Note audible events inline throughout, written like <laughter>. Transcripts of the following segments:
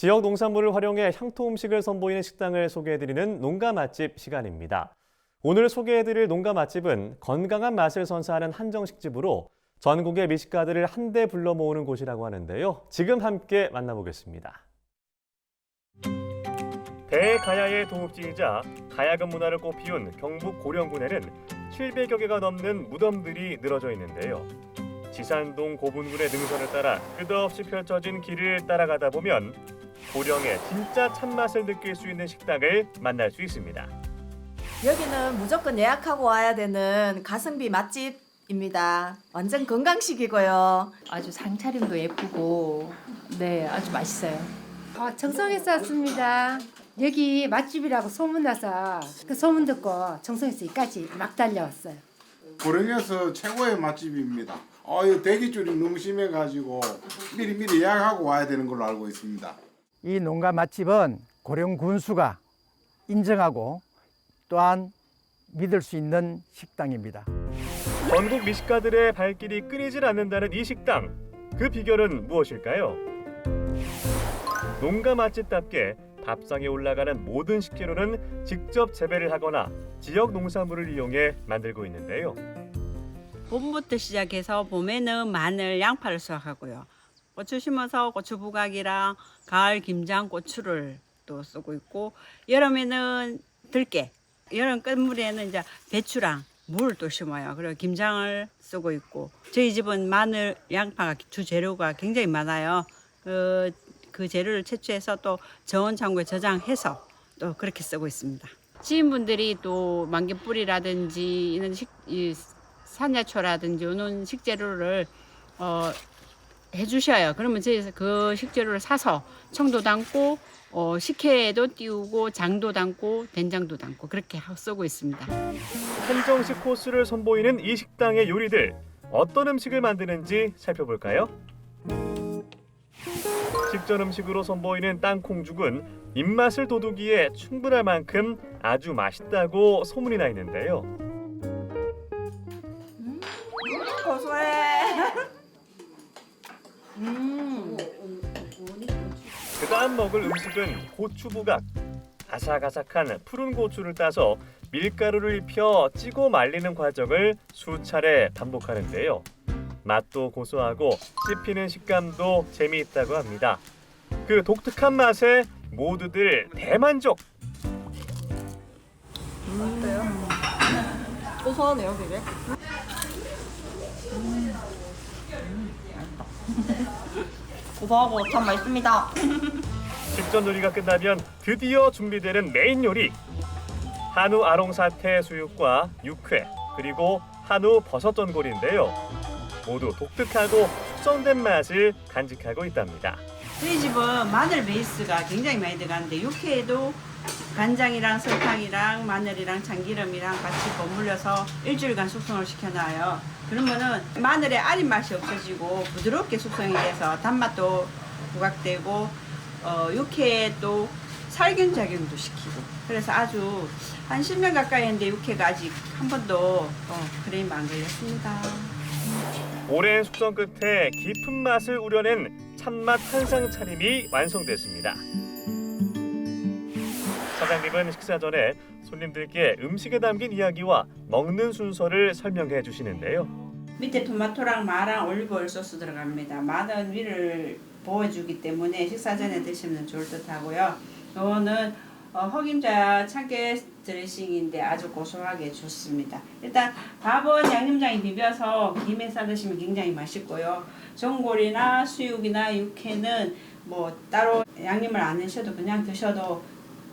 지역 농산물을 활용해 향토 음식을 선보이는 식당을 소개해드리는 농가 맛집 시간입니다. 오늘 소개해드릴 농가 맛집은 건강한 맛을 선사하는 한정식집으로 전국의 미식가들을 한데 불러 모으는 곳이라고 하는데요. 지금 함께 만나보겠습니다. 대가야의 동업지이자 가야금 문화를 꽃피운 경북 고령군에는 700여 개가 넘는 무덤들이 늘어져 있는데요. 지산동 고분군의 능선을 따라 끝없이 펼쳐진 길을 따라가다 보면 고령의 진짜 참맛을 느낄 수 있는 식당을 만날 수 있습니다. 여기는 무조건 예약하고 와야 되는 가성비 맛집입니다. 완전 건강식이고요. 아주 상차림도 예쁘고 네 아주 맛있어요. 아, 정성에서 왔습니다. 여기 맛집이라고 소문나서 그 소문 듣고 정성에서 여기까지 막 달려왔어요. 고령에서 최고의 맛집입니다. 어, 이 대기줄이 너무 심해가지고 미리 미리 예약하고 와야 되는 걸로 알고 있습니다. 이 농가 맛집은 고령 군수가 인정하고 또한 믿을 수 있는 식당입니다. 전국 미식가들의 발길이 끊이질 않는다는 이 식당. 그 비결은 무엇일까요? 농가 맛집답게 밥상에 올라가는 모든 식재료는 직접 재배를 하거나 지역 농산물을 이용해 만들고 있는데요. 봄부터 시작해서 봄에는 마늘, 양파를 수확하고요. 고추 심어서 고추 부각이랑 가을 김장 고추를 또 쓰고 있고 여름에는 들깨, 여름 끝물에는 이제 배추랑 물 또 심어요. 그리고 김장을 쓰고 있고 저희 집은 마늘, 양파가 주 재료가 굉장히 많아요. 그, 그 재료를 채취해서 또 저온 창고에 저장해서 또 그렇게 쓰고 있습니다. 지인분들이 또 만개뿌리라든지 이런 식, 이 산야초라든지 이런 식재료를 어, 해주셔요. 그러면 저희 그 식재료를 사서 청도 담고 어, 식혜도 띄우고 장도 담고 된장도 담고 그렇게 쓰고 있습니다. 한정식 코스를 선보이는 이 식당의 요리들 어떤 음식을 만드는지 살펴볼까요? 직전 음식으로 선보이는 땅콩죽은 입맛을 돋우기에 충분할 만큼 아주 맛있다고 소문이 나 있는데요. 그 다음 먹을 음식은 고추부각. 아삭아삭한 푸른 고추를 따서 밀가루를 입혀 찌고 말리는 과정을 수차례 반복하는데요. 맛도 고소하고 씹히는 식감도 재미있다고 합니다. 그 독특한 맛에 모두들 대만족. 고소하네요, 되게. <laughs> 고소하고 참 맛있습니다. <laughs> 직전 요리가 끝나면 드디어 준비되는 메인 요리. 한우 아롱사태 수육과 육회 그리고 한우 버섯 전골인데요. 모두 독특하고 숙성된 맛을 간직하고 있답니다. 저희 집은 마늘 베이스가 굉장히 많이 들어가는데 육회에도 간장이랑 설탕이랑 마늘이랑 참기름이랑 같이 버무려서 일주일간 숙성을 시켜놔요. 그러면은 마늘의 아린 맛이 없어지고 부드럽게 숙성이 돼서 단맛도 부각되고 어, 육회에 또 살균 작용도 시키고 그래서 아주 한 10년 가까이 했는데 육회가 아직 한 번도 어, 크레임 안 걸렸습니다. 오랜 숙성 끝에 깊은 맛을 우려낸 참맛 한상 차림이 완성됐습니다. 사장님은 식사 전에 손님들께 음식에 담긴 이야기와 먹는 순서를 설명해 주시는데요. 밑에 토마토랑 마랑 올리브 오일 소스 들어갑니다. 마는 위를 부어주기 때문에 식사 전에 드시면 좋을 듯 하고요. 이거는 어, 흑임자 참깨 드레싱인데 아주 고소하게 좋습니다. 일단 밥은 양념장에 비벼서 김에 싸 드시면 굉장히 맛있고요. 전골이나 수육이나 육회는 뭐 따로 양념을 안 하셔도 그냥 드셔도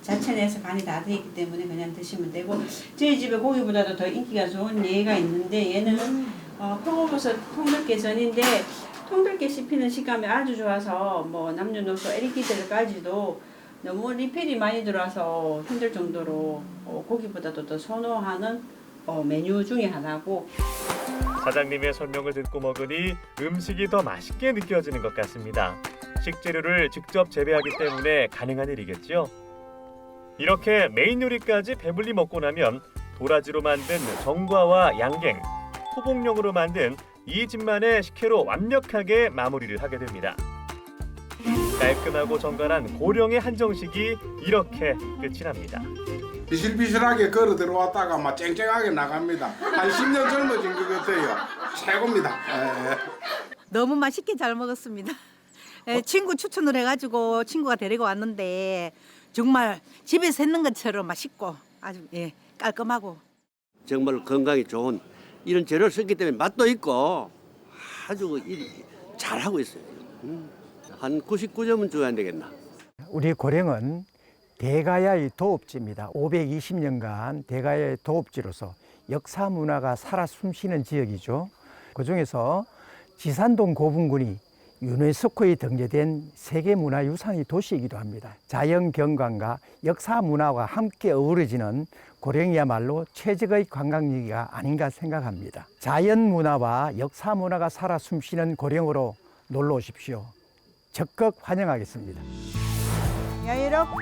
자체 내에서 간이 다 돼 있기 때문에 그냥 드시면 되고 저희 집에 고기보다도 더 인기가 좋은 얘가 있는데 얘는 어, 표고버섯 통들깨 전인데 통들깨 씹히는 식감이 아주 좋아서 뭐 남녀노소 애기들까지도 너무 리필이 많이 들어와서 힘들 정도로 어, 고기보다도 더 선호하는 어, 메뉴 중에 하나고 사장님의 설명을 듣고 먹으니 음식이 더 맛있게 느껴지는 것 같습니다. 식재료를 직접 재배하기 때문에 가능한 일이겠죠. 이렇게 메인 요리까지 배불리 먹고 나면 도라지로 만든 정과와 양갱, 토복용으로 만든 이 집만의 식혜로 완벽하게 마무리를 하게 됩니다. 깔끔하고 정갈한 고령의 한정식이 이렇게 끝이 납니다. 비실비실하게 걸어 들어왔다가 막 쨍쨍하게 나갑니다. 한 10년 젊어진 것 같아요. 최고입니다. 예. 너무 맛있게 잘 먹었습니다. 예, 친구 추천을 해가지고 친구가 데리고 왔는데 정말 집에서 했는 것처럼 맛있고 아주 예, 깔끔하고 정말 건강에 좋은 이런 재료를 썼기 때문에 맛도 있고 아주 일 잘하고 있어요. 음. 한 99점은 줘야 되겠나. 우리 고령은 대가야의 도읍지입니다. 520년간 대가야의 도읍지로서 역사 문화가 살아 숨쉬는 지역이죠. 그 중에서 지산동 고분군이 유네스코에 등재된 세계문화유산의 도시이기도 합니다. 자연 경관과 역사 문화와 함께 어우러지는 고령이야말로 최적의 관광지가 아닌가 생각합니다. 자연 문화와 역사 문화가 살아 숨쉬는 고령으로 놀러 오십시오. 적극 환영하겠습니다. 여유롭고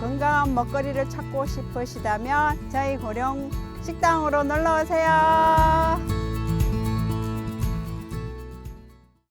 건강한 먹거리를 찾고 싶으시다면 저희 고령 식당으로 놀러 오세요.